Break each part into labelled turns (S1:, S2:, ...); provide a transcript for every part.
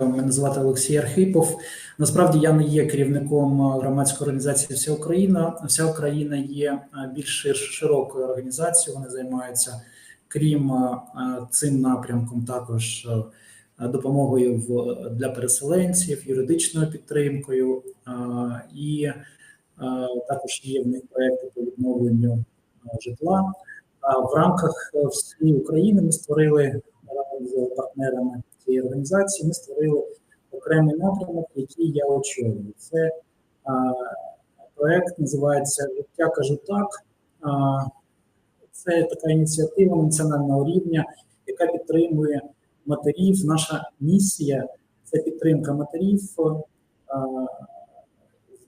S1: Мене звати Олексій Архипов. Насправді я не є керівником громадської організації Вся Україна. Вся Україна є е, більш широкою організацією. Вони займаються, крім е, цим напрямком, також е, допомогою в для переселенців, юридичною підтримкою, і також є в них проекти по відновленню житла. В рамках всієї України ми створили партнерами цієї організації. Ми створили окремий напрямок, який я очолюю. Це а, проект називається Життя кажу так. А, це така ініціатива національного рівня, яка підтримує матерів. Наша місія це підтримка матерів, а,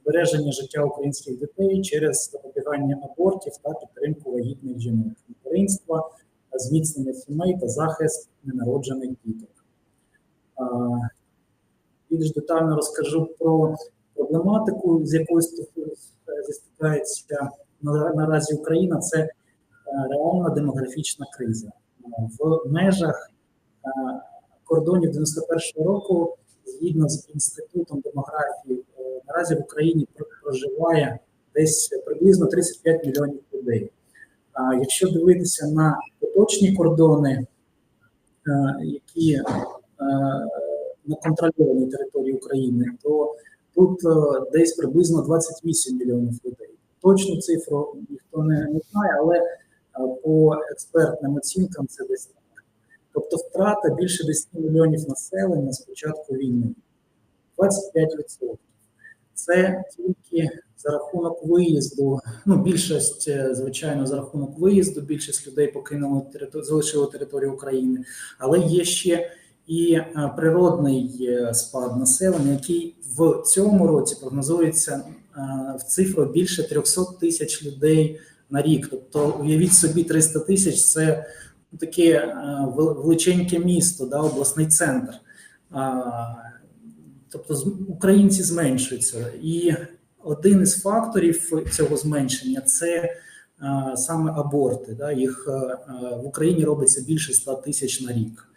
S1: збереження життя українських дітей через запобігання абортів та підтримку вагітних жінок, материнства, зміцнення сімей та захист ненароджених діток. Більш детально розкажу про проблематику, з якою стикається- стикається наразі Україна. Це е, реальна демографічна криза. В межах е, кордонів 91-го року, згідно з інститутом демографії, е, наразі в Україні проживає десь приблизно 35 мільйонів людей. Якщо дивитися на поточні кордони, е, які е, на контрольованій території України, то тут е, десь приблизно 28 мільйонів людей. Точну цифру ніхто не, знає, але по експертним оцінкам це десь так. Тобто втрата більше 10 мільйонів населення з початку війни. 25%. Це тільки за рахунок виїзду. Ну, більшість, е, звичайно, за рахунок виїзду, більшість людей покинули територію, залишили територію України, але є ще і е, природний е, спад населення, який в цьому році прогнозується в цифру більше 300 тисяч людей на рік. Тобто, уявіть собі, 300 тисяч це таке е, величеньке місто, да, обласний центр. Тобто українці зменшуються. І один із факторів цього зменшення це саме аборти. Да? Їх в Україні робиться більше 100 тисяч на рік.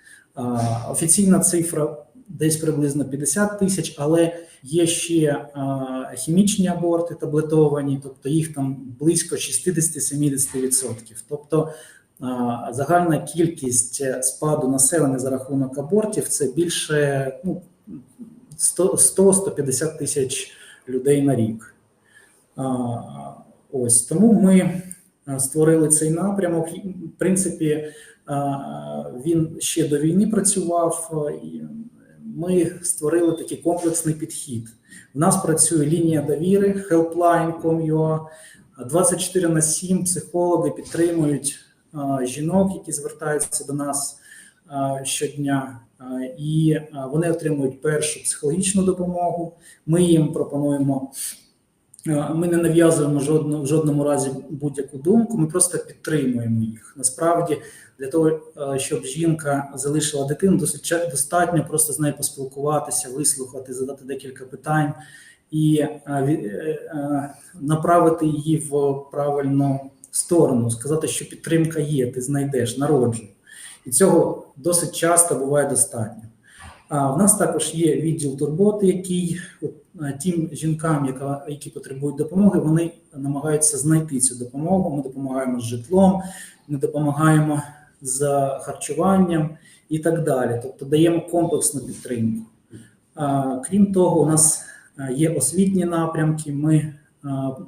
S1: Офіційна цифра десь приблизно 50 тисяч, але є ще хімічні аборти таблетовані, тобто їх там близько 60-70%. Тобто загальна кількість е, спаду населення за рахунок абортів це більше ну, 100 100-150 тисяч людей на рік. Ось тому ми створили цей напрямок. В принципі, він ще до війни працював. і Ми створили такий комплексний підхід. У нас працює лінія довіри, helpline.com.ua, 24 на 7 психологи підтримують жінок, які звертаються до нас щодня, і вони отримують першу психологічну допомогу. Ми їм пропонуємо. Ми не нав'язуємо жодно, в жодному разі будь-яку думку, ми просто підтримуємо їх. Насправді, для того, щоб жінка залишила дитину, досить достатньо просто з нею поспілкуватися, вислухати, задати декілька питань і е, е, направити її в правильну сторону, сказати, що підтримка є, ти знайдеш, народжуй. І цього досить часто буває достатньо. А в нас також є відділ турботи, який тим жінкам, яка, які потребують допомоги, вони намагаються знайти цю допомогу. Ми допомагаємо з житлом, ми допомагаємо з харчуванням і так далі. Тобто даємо комплексну підтримку. Крім того, у нас є освітні напрямки. Ми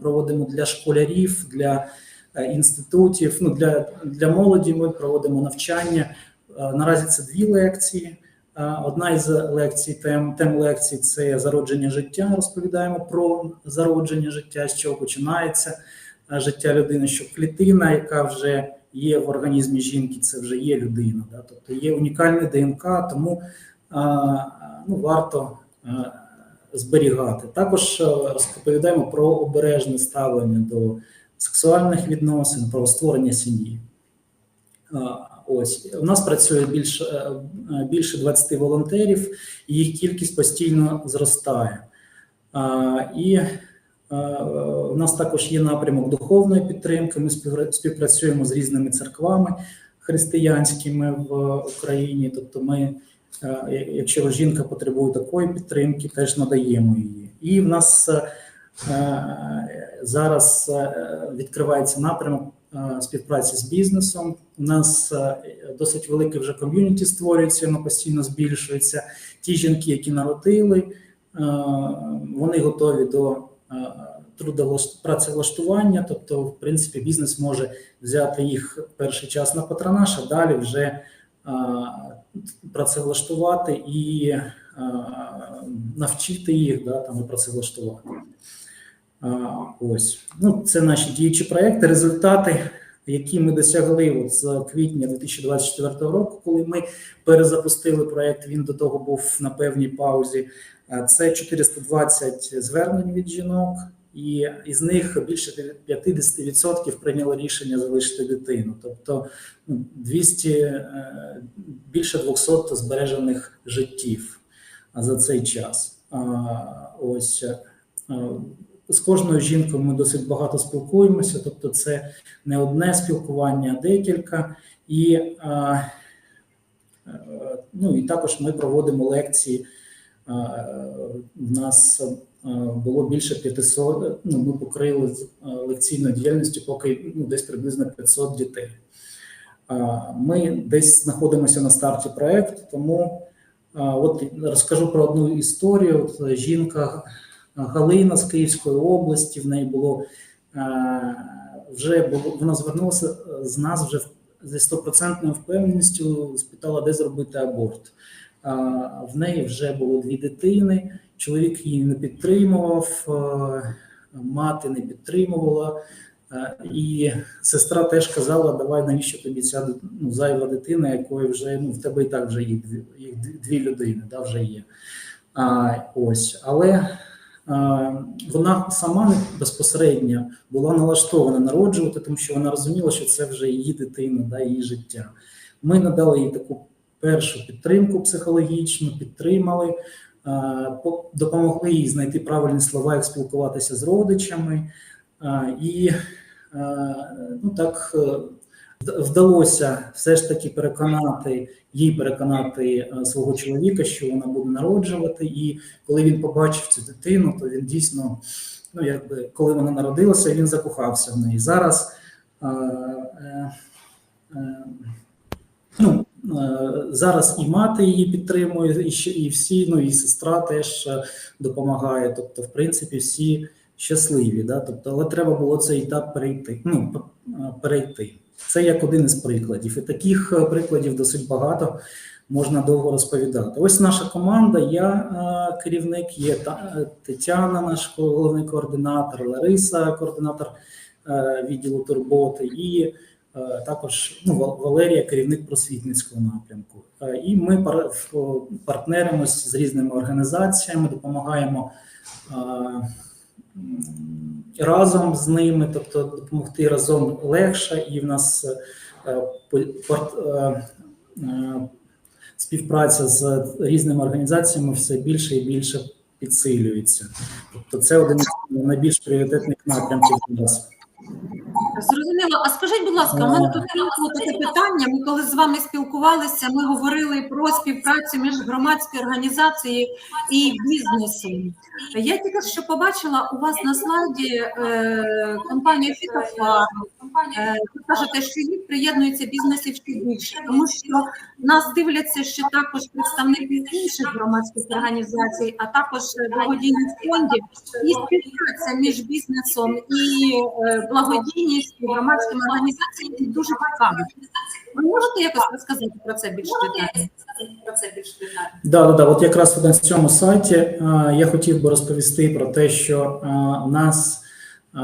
S1: проводимо для школярів, для інститутів. Ну для, для молоді ми проводимо навчання. Е, Наразі це дві лекції. Е, Одна із лекцій, тем, тем лекцій це зародження життя. Розповідаємо про зародження життя, з чого починається е, життя людини, що клітина, яка вже є в організмі жінки, це вже є людина. Да? Тобто є унікальне ДНК, тому е, ну, варто е, зберігати. Також е, розповідаємо про обережне ставлення до сексуальних відносин, про створення сім'ї. Ось у нас працює більше е, більше 20 волонтерів, і їх кількість постійно зростає. І е, у нас також є напрямок духовної підтримки. Ми співпрацюємо з різними церквами християнськими в Україні. Тобто, ми е, якщо жінка потребує такої підтримки, теж надаємо її. І в нас зараз е, відкривається напрямок е, співпраці з бізнесом. У нас е, досить велике вже ком'юніті створюється, воно постійно збільшується. Ті жінки, які народили, вони готові до працевлаштування, тобто, в принципі, бізнес може взяти їх перший час на патронаж, а далі вже працевлаштувати і навчити їх да, там, і працевлаштувати. Ось ну це наші діючі проекти. Результати, які ми досягли от з квітня 2024 року, коли ми перезапустили проект. Він до того був на певній паузі. Це 420 звернень від жінок, і із них більше 50% прийняли рішення залишити дитину. Тобто ну, 200, е, більше 200 збережених життів за цей час. Ось е, з кожною жінкою ми досить багато спілкуємося, тобто це не одне спілкування, а декілька. І, а, е, ну, і також ми проводимо лекції. А, В нас було більше 500, ну, ми покрили лекційною діяльністю поки ну, десь приблизно 500 дітей. Ми десь знаходимося на старті проекту, тому от розкажу про одну історію. От жінка Галина з Київської області. В неї було е, вже було вона звернулася е, з нас вже зі стопроцентною впевненістю, спитала, де зробити аборт. В неї вже було дві дитини. Чоловік її не підтримував, е, мати не підтримувала. І сестра теж казала: давай навіщо тобі ця ну, зайва дитина, якої вже ну в тебе і так вже їх дві, дві людини, да, вже є. А, Ось, але вона сама безпосередньо була налаштована народжувати, тому що вона розуміла, що це вже її дитина, да, її життя. Ми надали їй таку першу підтримку психологічну, підтримали, допомогли їй знайти правильні слова, як спілкуватися з родичами. І ну так е, вдалося все ж таки переконати їй переконати е, свого чоловіка, що вона буде народжувати. І коли він побачив цю дитину, то він дійсно, ну якби коли вона народилася, він закохався в неї. Зараз е, е, е, ну, е, зараз і мати її підтримує, і, і всі, ну і сестра теж е, допомагає. Тобто, в принципі, всі щасливі. Да? Тобто, але треба було цей етап перейти. Ну, перейти. Це як один із прикладів. І таких е, прикладів досить багато. Можна довго розповідати. Ось наша команда. Я е, керівник, є е, Тетяна, наш головний координатор, Лариса, координатор відділу турботи, і також ну, Валерія, керівник просвітницького напрямку. І ми пар- партнеримось з різними організаціями, допомагаємо разом з ними, тобто допомогти разом легше, і в нас е, е, е, співпраця з різними організаціями все більше і більше підсилюється. Тобто, це один з найбільш пріоритетних напрямків зараз.
S2: Зрозуміло. А скажіть, будь ласка, у мене тут виникло таке питання. Ми коли з вами спілкувалися, ми говорили про співпрацю між громадською організацією і бізнесом. Я тільки що побачила у вас на слайді е, компанію Фітофарм. Е, ви кажете, що їх приєднується бізнесів ще більше, тому що нас дивляться ще також представники інших громадських організацій, а також е, благодійних фондів. І співпраця між бізнесом і е, благодійністю громадськими організаціями дуже цікава. Ви можете якось розказати про це більш детально? Про це більш детально.
S1: Да, да, да. От якраз на цьому сайті е, я хотів би розповісти про те, що е, у нас е,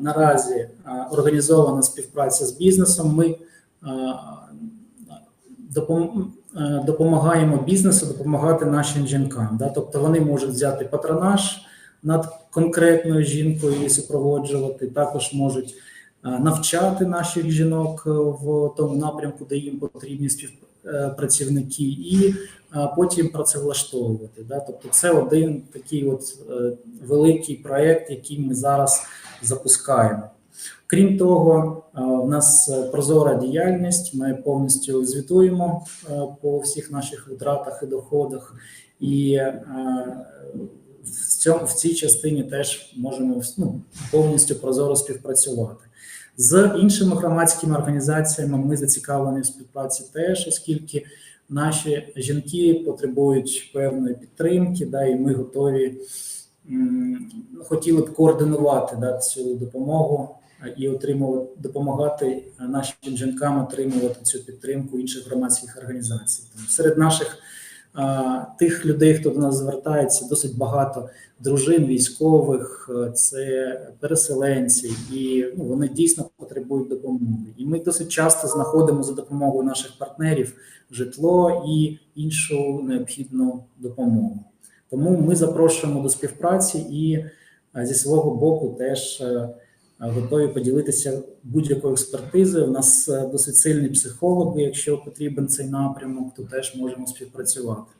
S1: наразі організована співпраця з бізнесом. Ми допом- допомагаємо бізнесу допомагати нашим жінкам. Да? Тобто вони можуть взяти патронаж над конкретною жінкою і супроводжувати, також можуть навчати наших жінок е, в тому напрямку, де їм потрібні співпрацівники, і потім працевлаштовувати. Да? Тобто, це один такий от е, великий проєкт, який ми зараз запускаємо. Крім того, е, у нас е, прозора діяльність. Ми повністю звітуємо е, по всіх наших витратах і доходах, і е, в цьому в цій частині теж можемо ну, повністю прозоро співпрацювати. З іншими громадськими організаціями ми зацікавлені в співпраці теж, оскільки наші жінки потребують певної підтримки, да, і ми готові хотіли б координувати да, цю допомогу е, і отримувати допомагати нашим жінкам отримувати цю підтримку інших громадських організацій. Тому серед наших тих людей, хто до нас звертається, досить багато дружин військових, е, це переселенці, і ну, вони дійсно потребують допомоги. І ми досить часто знаходимо за допомогою наших партнерів житло і іншу необхідну допомогу. Тому ми запрошуємо до співпраці і е, зі свого боку теж е, готові поділитися будь-якою експертизою. У нас е, досить сильні психологи. Якщо потрібен цей напрямок, то теж можемо співпрацювати.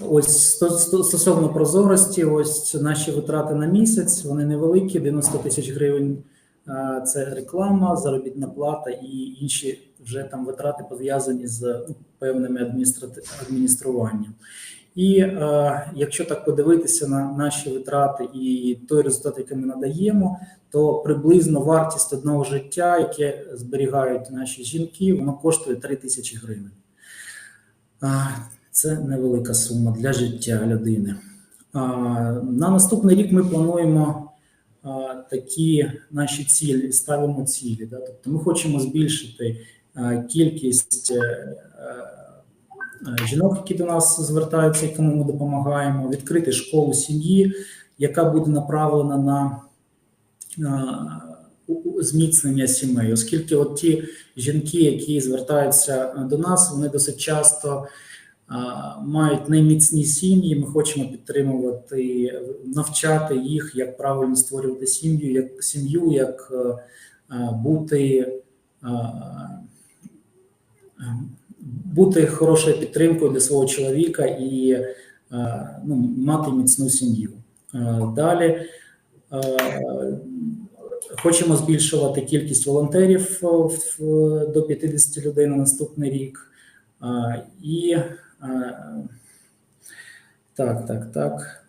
S1: Ось сто- сто- стосовно прозорості, ось наші витрати на місяць, вони невеликі, 90 тисяч гривень. е, Це реклама, заробітна плата і інші вже там витрати пов'язані з ну, певними адмініструванням. І е, якщо так подивитися на наші витрати і той результат, який ми надаємо, то приблизно вартість одного життя, яке зберігають наші жінки, воно коштує 3 тисячі гривень. Це невелика сума для життя людини. На наступний рік ми плануємо такі наші цілі, ставимо цілі. Да? Тобто ми хочемо збільшити кількість е, е, жінок, які до нас звертаються, якому ми допомагаємо, відкрити школу сім'ї, яка буде направлена на у- зміцнення сімей, оскільки от ті жінки, які звертаються до нас, вони досить часто мають неміцні сім'ї. Ми хочемо підтримувати, навчати їх, як правильно створювати сім'ю, як сім'ю, як е, бути. Бути хорошою підтримкою для свого чоловіка і е, ну, мати міцну сім'ю. Е, Далі е, хочемо збільшувати кількість волонтерів до 50 людей на наступний рік. І так, так, так.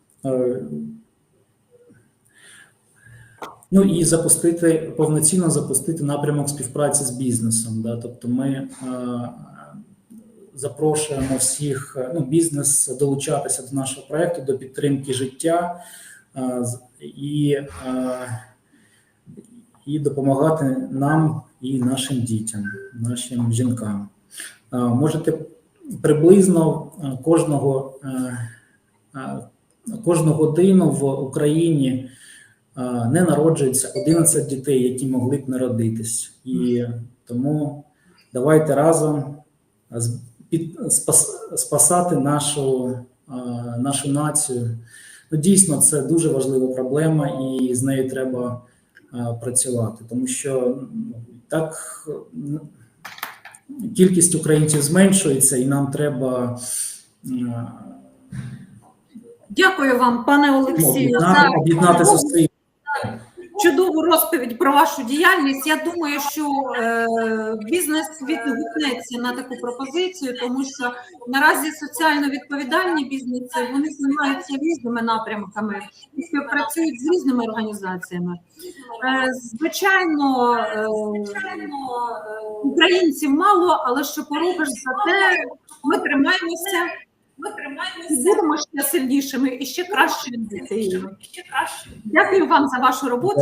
S1: Ну і запустити повноцінно запустити напрямок співпраці з бізнесом. Да? Тобто ми запрошуємо всіх е, ну, бізнес долучатися до нашого проекту, до підтримки життя е, і, е, і допомагати нам і нашим дітям, нашим жінкам. Можете приблизно кожного, кожну годину в Україні не народжується 11 дітей, які могли б народитись. І тому давайте разом під, спас, спасати нашу, е, нашу націю. Ну, дійсно, це дуже важлива проблема, і з нею треба е, працювати, тому що ну, так кількість українців зменшується, і нам треба е,
S2: Дякую вам, пане Олексію, за
S1: об'єднати, зусилля.
S2: Чудову розповідь про вашу діяльність. Я думаю, що е, бізнес відгукнеться на таку пропозицію, тому що наразі соціально відповідальні бізнеси вони займаються різними напрямками і співпрацюють з різними організаціями. Е, звичайно, е, українців мало, але що поробиш за те, ми тримаємося. Ми тримаємося, будемо ще сильнішими і ще кращими дітей. Дякую вам за вашу роботу.